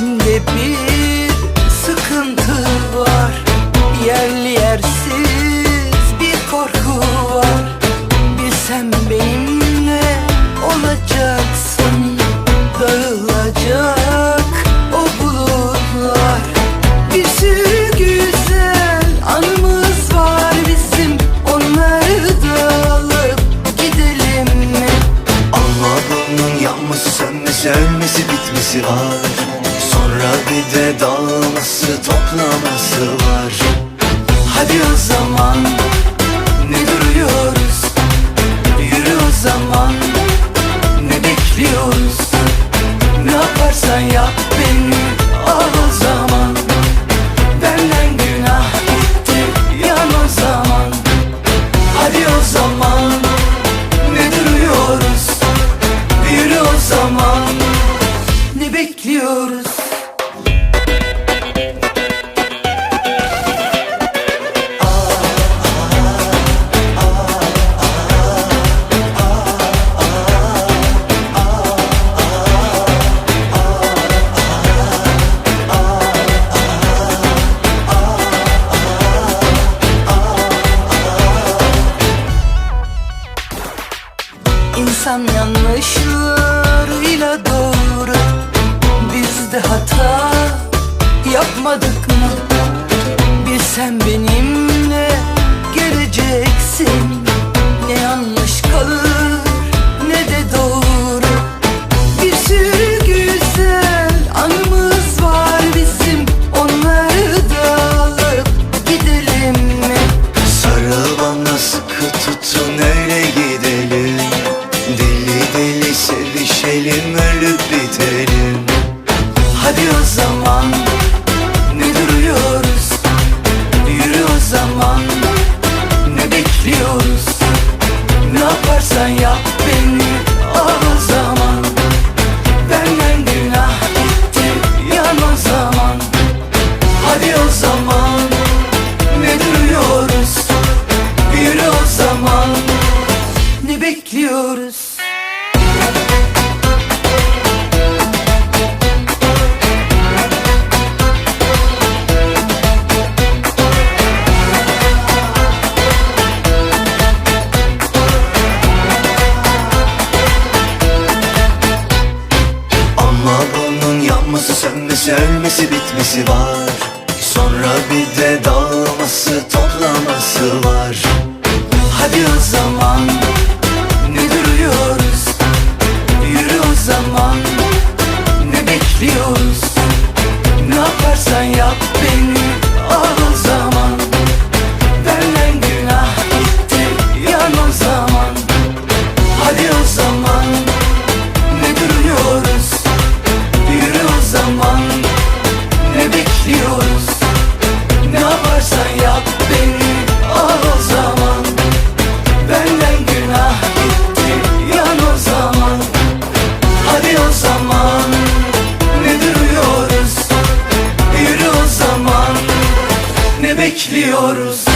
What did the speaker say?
İçimde bir sıkıntı var. Yerli yersiz bir korku var. Bilsem benimle olacaksın. Dağılacak o bulutlar. Bir sürü güzel anımız var bizim. Onları da alıp gidelim mi? Allah'ın yanması sönmesi ölmesi bitmesi var. Sonra bir de dalması toplaması var. Hadi o zaman ne duruyoruz? Yürü o zaman ne bekliyoruz? Ne yaparsan yap beni al o zaman. Benden günah gitti yan o zaman. Hadi o zaman ne duruyoruz? Yürü o zaman ne bekliyoruz? İnsan yanlışlarıyla doğru Biz de hata yapmadık mı? Bilsen benimle geleceksin Ne yanlış kalır ne de doğru Bir güzel anımız var bizim Onları da alıp gidelim mi? Sarıl bana sıkı tutun öyle bekliyoruz. yanması sönmesi ölmesi bitmesi var. Sonra bir de dağılması toplaması var. Hadi o zaman. başlıyoruz.